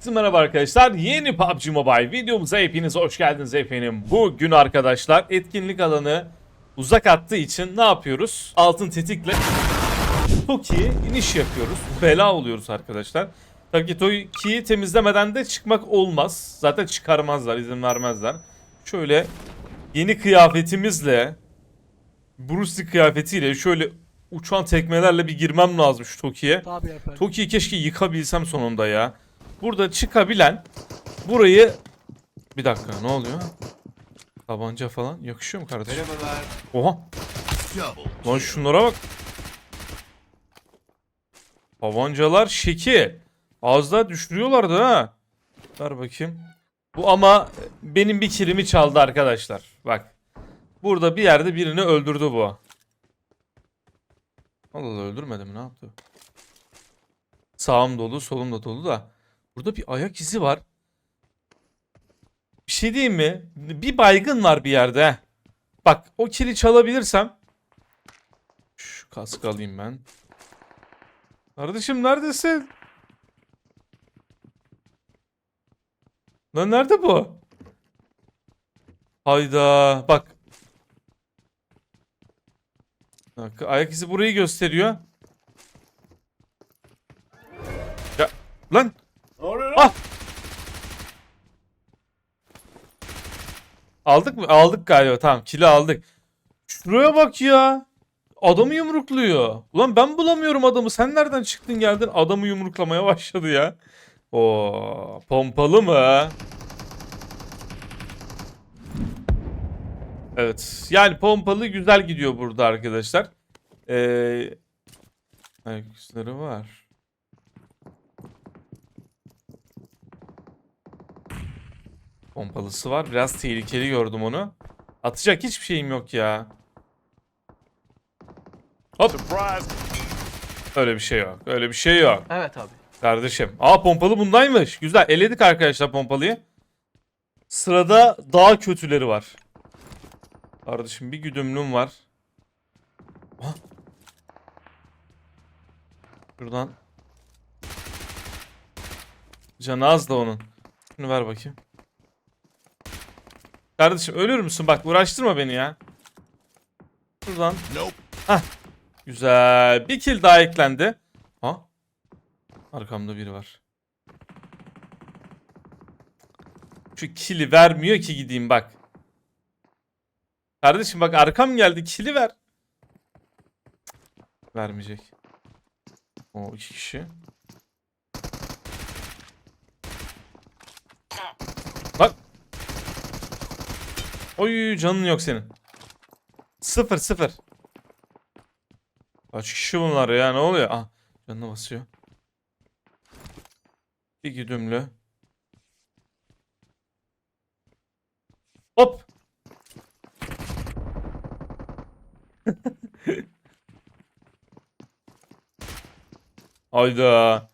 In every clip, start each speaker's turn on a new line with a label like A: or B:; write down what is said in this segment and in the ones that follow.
A: Herkese merhaba arkadaşlar. Yeni PUBG Mobile videomuza hepiniz hoş geldiniz efendim. Bugün arkadaşlar etkinlik alanı uzak attığı için ne yapıyoruz? Altın tetikle Toki'ye iniş yapıyoruz. Bela oluyoruz arkadaşlar. Tabii ki Toki'yi temizlemeden de çıkmak olmaz. Zaten çıkarmazlar, izin vermezler. Şöyle yeni kıyafetimizle Bruce Lee kıyafetiyle şöyle uçan tekmelerle bir girmem lazım şu Toki'ye. Toki'yi keşke yıkabilsem sonunda ya. Burada çıkabilen burayı... Bir dakika ne oluyor? Tabanca falan yakışıyor mu kardeşim?
B: Merhabalar.
A: Oha lan şunlara bak. Tabancalar şeki. Az daha düşürüyorlardı ha. Ver bakayım. Bu ama benim bir kilimi çaldı arkadaşlar. Bak. Burada bir yerde birini öldürdü bu. Allah Allah öldürmedi mi ne yaptı? Sağım dolu solum da dolu da. Burada bir ayak izi var. Bir şey diyeyim mi? Bir baygın var bir yerde. Bak o kili çalabilirsem. Şu kaskı alayım ben. Kardeşim neredesin? Lan nerede bu? Hayda bak. Bak, ayak izi burayı gösteriyor. Ya lan. Ah. Aldık mı? Aldık galiba. Tamam kili aldık. Şuraya bak ya. Adamı yumrukluyor. Ulan ben bulamıyorum adamı. Sen nereden çıktın geldin? Adamı yumruklamaya başladı ya. O pompalı mı? Evet. Yani pompalı güzel gidiyor burada arkadaşlar. Ee, ayak var. Pompalısı var. Biraz tehlikeli gördüm onu. Atacak hiçbir şeyim yok ya. Hop. Öyle bir şey yok. Öyle bir şey yok.
C: Evet abi.
A: Kardeşim. Aa pompalı bundaymış. Güzel. Eledik arkadaşlar pompalıyı. Sırada daha kötüleri var. Kardeşim bir güdümlüm var. Ah. Şuradan. Canı az da onun. Şunu ver bakayım. Kardeşim ölür müsün? Bak uğraştırma beni ya. Şuradan.
B: Nope.
A: Güzel. Bir kill daha eklendi. Ha? Arkamda biri var. Şu kill'i vermiyor ki gideyim bak. Kardeşim bak arkam geldi kill'i ver. Vermeyecek. O iki kişi. Oy canın yok senin. Sıfır sıfır. Kaç kişi bunlar ya ne oluyor? Ah canına basıyor. Bir güdümlü. Hop. Hayda.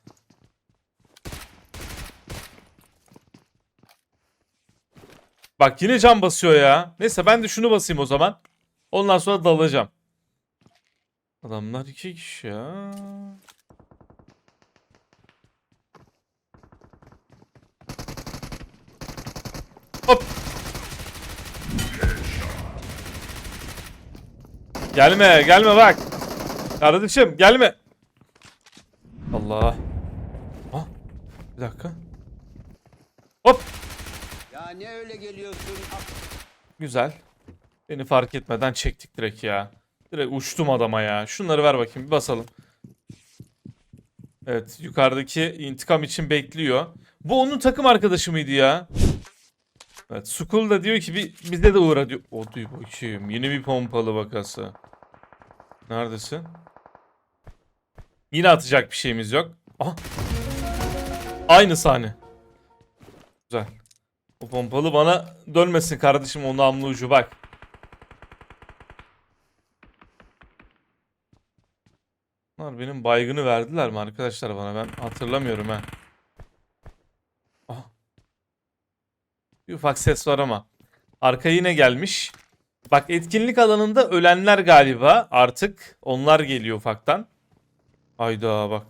A: Bak yine can basıyor ya. Neyse ben de şunu basayım o zaman. Ondan sonra dalacağım. Adamlar iki kişi ya. Hop. Gelme, gelme bak. Kardeşim, gelme. Allah. Ah, bir dakika. Hop.
D: Ne öyle geliyorsun?
A: Güzel. Beni fark etmeden çektik direkt ya. Direkt uçtum adama ya. Şunları ver bakayım bir basalım. Evet yukarıdaki intikam için bekliyor. Bu onun takım arkadaşı mıydı ya? Evet Sukul da diyor ki bir, bize de uğra diyor. O diyor bakayım yeni bir pompalı vakası. Neredesin? Yine atacak bir şeyimiz yok. Aha. Aynı sahne. Güzel. O pompalı bana dönmesin kardeşim o namlu ucu bak. Bunlar benim baygını verdiler mi arkadaşlar bana ben hatırlamıyorum ha. Aha. Bir ufak ses var ama. Arka yine gelmiş. Bak etkinlik alanında ölenler galiba artık. Onlar geliyor ufaktan. Hayda bak.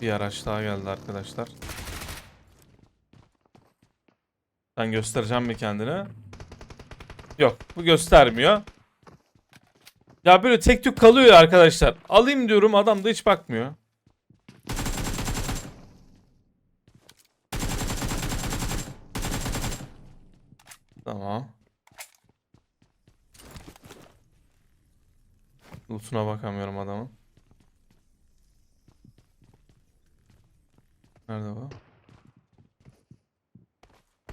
A: Bir araç daha geldi arkadaşlar. Sen göstereceğim mi kendini? Yok bu göstermiyor. Ya böyle tek tük kalıyor arkadaşlar. Alayım diyorum adam da hiç bakmıyor. Tamam. Loot'una bakamıyorum adamın. Nerede bu?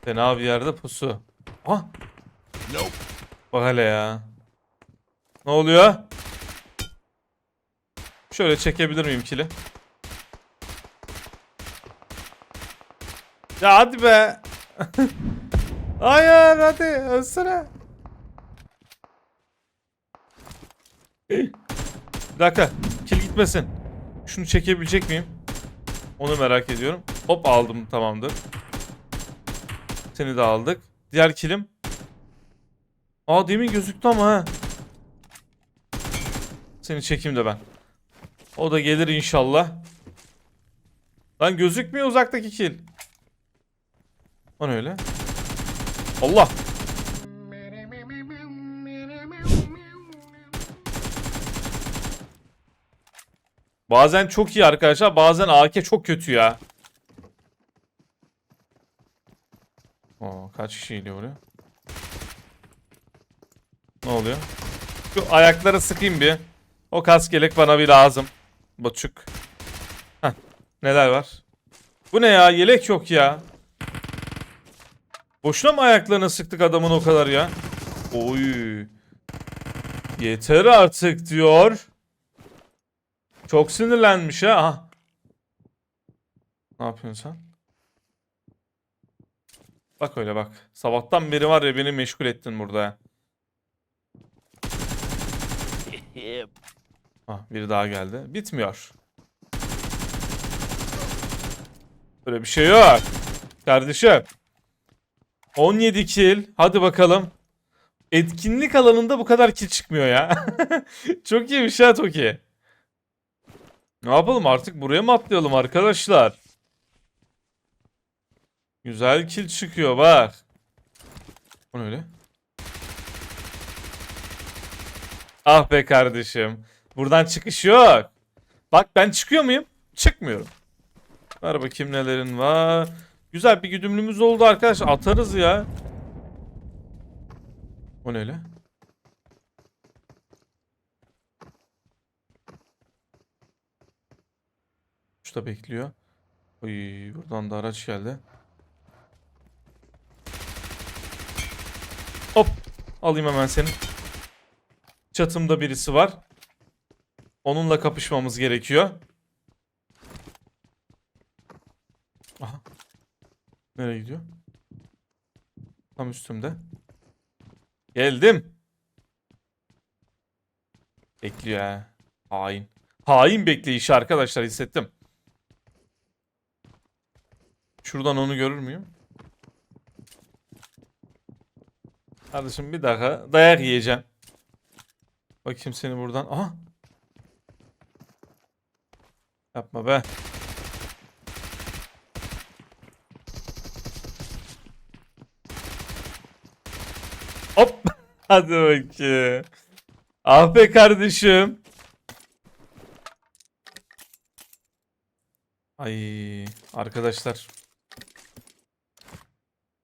A: Fena bir yerde pusu. Ah!
B: Nope.
A: Bak hele ya. Ne oluyor? Şöyle çekebilir miyim kili? Ya hadi be. Hayır hadi ölsene. Bir dakika. Kil gitmesin. Şunu çekebilecek miyim? Onu merak ediyorum. Hop aldım tamamdır. Seni de aldık. Diğer kilim. Aa demin gözüktü ama ha. Seni çekeyim de ben. O da gelir inşallah. Lan gözükmüyor uzaktaki kil. O ne öyle? Allah. Bazen çok iyi arkadaşlar. Bazen AK çok kötü ya. Oo, kaç kişi geliyor buraya? Ne oluyor? Şu ayakları sıkayım bir. O kas gelek bana bir lazım. Buçuk. Heh, neler var? Bu ne ya? Yelek yok ya. Boşuna mı ayaklarını sıktık adamın o kadar ya? Oy. Yeter artık diyor. Çok sinirlenmiş ha. Ne yapıyorsun sen? Bak öyle bak. Sabahtan beri var ya beni meşgul ettin burada. Ah biri daha geldi. Bitmiyor. Böyle bir şey yok. Kardeşim. 17 kill. Hadi bakalım. Etkinlik alanında bu kadar kill çıkmıyor ya. Çok iyiymiş ha Toki. Ne yapalım artık buraya mı atlayalım arkadaşlar? Güzel kill çıkıyor bak. O ne öyle? Ah be kardeşim. Buradan çıkış yok. Bak ben çıkıyor muyum? Çıkmıyorum. Ver bakayım nelerin var. Güzel bir güdümlümüz oldu arkadaşlar. Atarız ya. O ne öyle? Şurada bekliyor. Oy, buradan da araç geldi. Hop. Alayım hemen seni. Çatımda birisi var. Onunla kapışmamız gerekiyor. Aha. Nereye gidiyor? Tam üstümde. Geldim. Bekliyor ha. Hain. Hain bekleyişi arkadaşlar hissettim. Şuradan onu görür müyüm? Kardeşim bir dakika dayak yiyeceğim. Bakayım seni buradan. Aha. Yapma be. Hop. Hadi bakayım. Ah be kardeşim. Ay arkadaşlar.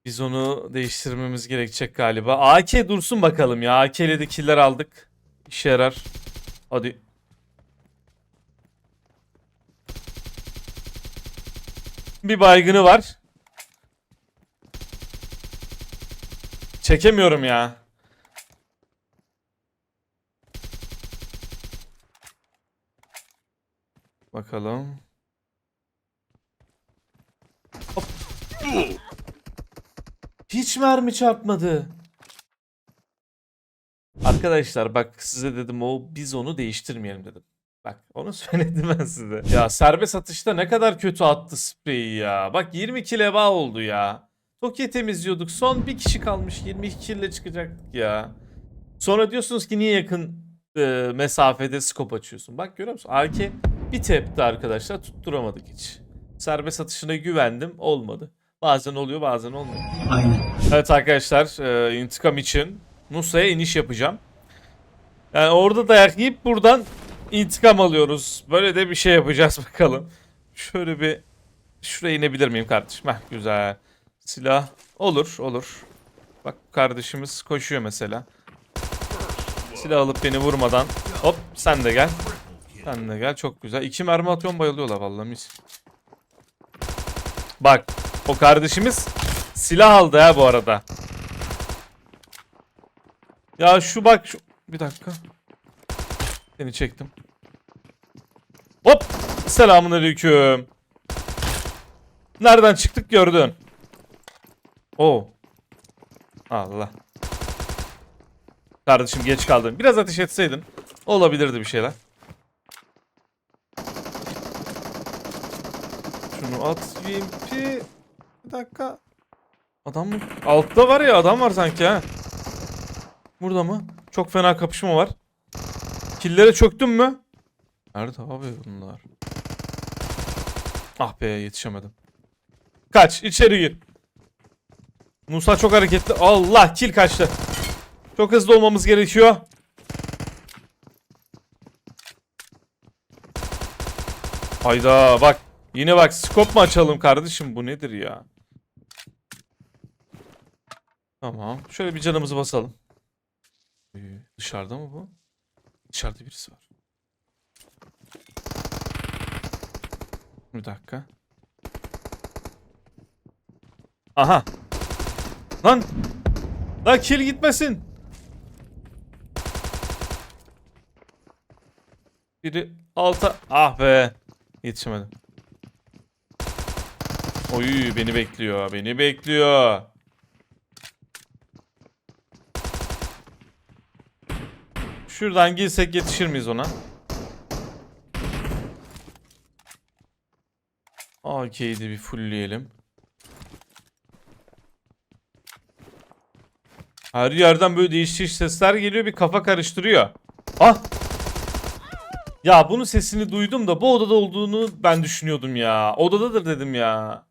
A: Biz onu değiştirmemiz gerekecek galiba. AK dursun bakalım ya. AK ile de killer aldık. İşe yarar. Hadi. Bir baygını var. Çekemiyorum ya. Bakalım. Hop. Hiç mermi çarpmadı. Arkadaşlar bak size dedim o biz onu değiştirmeyelim dedim. Bak onu söyledim ben size. Ya serbest atışta ne kadar kötü attı spreyi ya. Bak 20 kileba oldu ya. Tokyo temizliyorduk. Son bir kişi kalmış 22 kille çıkacaktık ya. Sonra diyorsunuz ki niye yakın e, mesafede skop açıyorsun. Bak görüyor musun? AK Bir tepti arkadaşlar tutturamadık hiç. Serbest atışına güvendim olmadı. Bazen oluyor bazen olmuyor.
C: Aynen.
A: Evet arkadaşlar e, intikam için Nusa'ya iniş yapacağım. Yani orada dayak yiyip buradan intikam alıyoruz. Böyle de bir şey yapacağız bakalım. Şöyle bir şuraya inebilir miyim kardeşim? Heh, güzel. Silah olur olur. Bak kardeşimiz koşuyor mesela. Silah alıp beni vurmadan. Hop sen de gel. Sen de gel çok güzel. İki mermi atıyorum bayılıyorlar vallahi mis. Bak o kardeşimiz silah aldı ha bu arada. Ya şu bak şu... Bir dakika. Seni çektim. Hop! Selamun aleyküm. Nereden çıktık gördün. Oo. Allah. Kardeşim geç kaldın. Biraz ateş etseydin olabilirdi bir şeyler. Şunu at VMP. Bir dakika. Adam mı? Altta var ya adam var sanki ha. Burada mı? Çok fena kapışma var. Killere çöktün mü? Nerede abi bunlar? Ah be yetişemedim. Kaç içeri gir. Musa çok hareketli. Allah kill kaçtı. Çok hızlı olmamız gerekiyor. Hayda bak. Yine bak skop mu açalım kardeşim bu nedir ya? Tamam. Şöyle bir canımızı basalım. Ee, dışarıda mı bu? Dışarıda birisi var. Bir dakika. Aha. Lan. Lan kill gitmesin. Biri alta. Ah be. Yetişemedim. Oy beni bekliyor. Beni bekliyor. Şuradan girsek yetişir miyiz ona? AK'yi bir fullleyelim. Her yerden böyle değişik sesler geliyor bir kafa karıştırıyor. Ah! Ya bunun sesini duydum da bu odada olduğunu ben düşünüyordum ya. Odadadır dedim ya.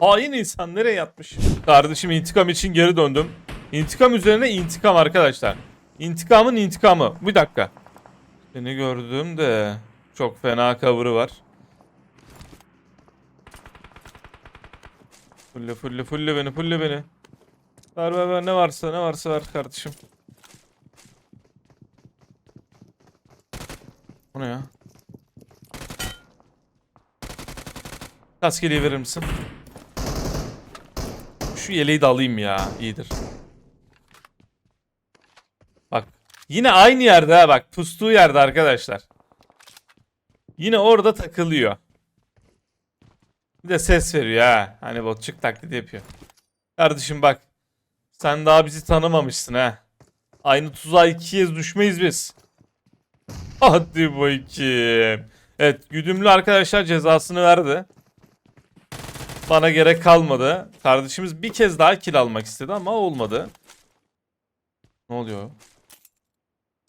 A: Hain insan nereye yatmış? Kardeşim intikam için geri döndüm. İntikam üzerine intikam arkadaşlar. İntikamın intikamı. Bir dakika. Seni gördüm de çok fena cover'ı var. Fulle fulle fulle beni fulle beni. Ver ver ver ne varsa ne varsa ver kardeşim. O ne ya? Kaskeliği verir misin? Şu yeleği de alayım ya. iyidir. Bak. Yine aynı yerde ha bak. Pustuğu yerde arkadaşlar. Yine orada takılıyor. Bir de ses veriyor ha. Hani botçuk taklidi yapıyor. Kardeşim bak. Sen daha bizi tanımamışsın ha. Aynı tuzağa iki kez düşmeyiz biz. Hadi bakayım. Evet güdümlü arkadaşlar cezasını verdi. Bana gerek kalmadı. Kardeşimiz bir kez daha kill almak istedi ama olmadı. Ne oluyor?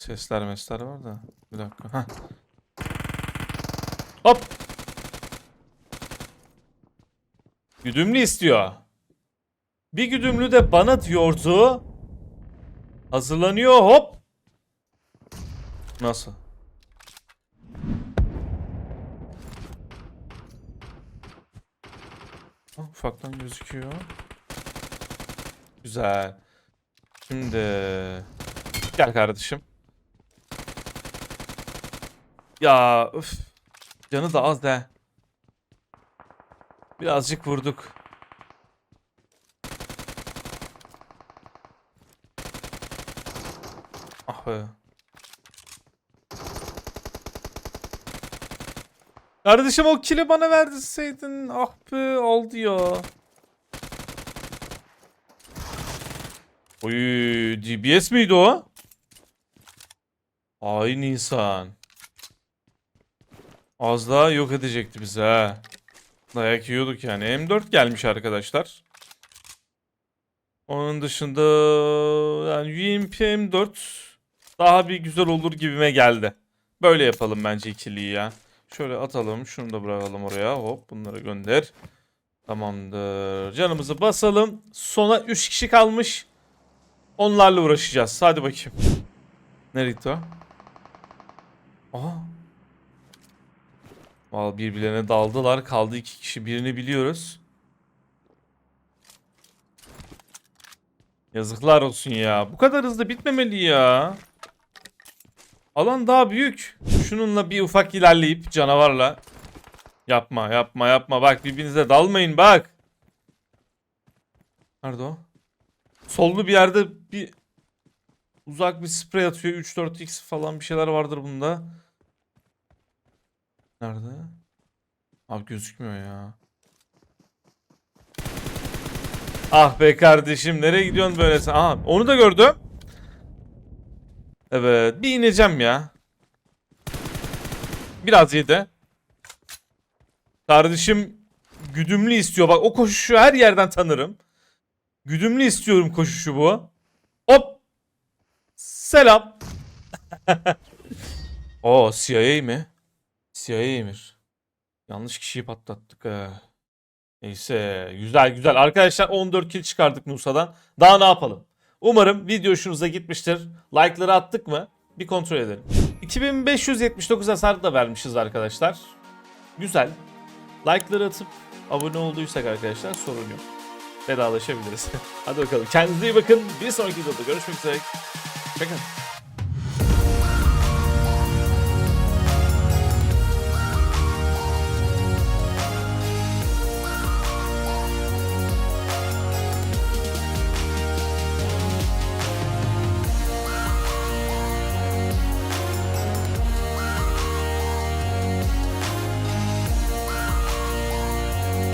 A: Sesler mesler var da. Bir dakika. Heh. Hop. Güdümlü istiyor. Bir güdümlü de bana diyordu. Hazırlanıyor hop. Nasıl? Ah, ufaktan gözüküyor. Güzel. Şimdi gel kardeşim. Ya öf. Canı da az de. Birazcık vurduk. Ah be. Kardeşim o kili bana verdirseydin. Ah be oldu ya. Oy DBS miydi o? Aynı insan. Az daha yok edecekti bizi ha. Dayak yiyorduk yani. M4 gelmiş arkadaşlar. Onun dışında yani UMP M4 daha bir güzel olur gibime geldi. Böyle yapalım bence ikiliyi ya. Şöyle atalım. Şunu da bırakalım oraya. Hop bunları gönder. Tamamdır. Canımızı basalım. Sona 3 kişi kalmış. Onlarla uğraşacağız. Hadi bakayım. Gitti o? Aha. Vallahi birbirlerine daldılar. Kaldı iki kişi. Birini biliyoruz. Yazıklar olsun ya. Bu kadar hızlı bitmemeli ya. Alan daha büyük. Şununla bir ufak ilerleyip canavarla. Yapma yapma yapma. Bak birbirinize dalmayın bak. Nerede o? Sollu bir yerde bir uzak bir sprey atıyor. 3-4x falan bir şeyler vardır bunda. Nerede? Abi gözükmüyor ya. Ah be kardeşim nereye gidiyorsun böyle sen? Aha onu da gördüm. Evet bir ineceğim ya. Biraz yedi. Kardeşim güdümlü istiyor. Bak o koşuşu her yerden tanırım. Güdümlü istiyorum koşuşu bu. Hop. Selam. O CIA mi? CIA emir. Yanlış kişiyi patlattık. Neyse güzel güzel. Arkadaşlar 14 kill çıkardık Nusa'dan. Daha ne yapalım? Umarım video hoşunuza gitmiştir. Like'ları attık mı? Bir kontrol edelim. 2579 hasar da vermişiz arkadaşlar. Güzel. Like'ları atıp abone olduysak arkadaşlar sorun yok. Vedalaşabiliriz. Hadi bakalım. Kendinize iyi bakın. Bir sonraki videoda görüşmek üzere. Hoşçakalın.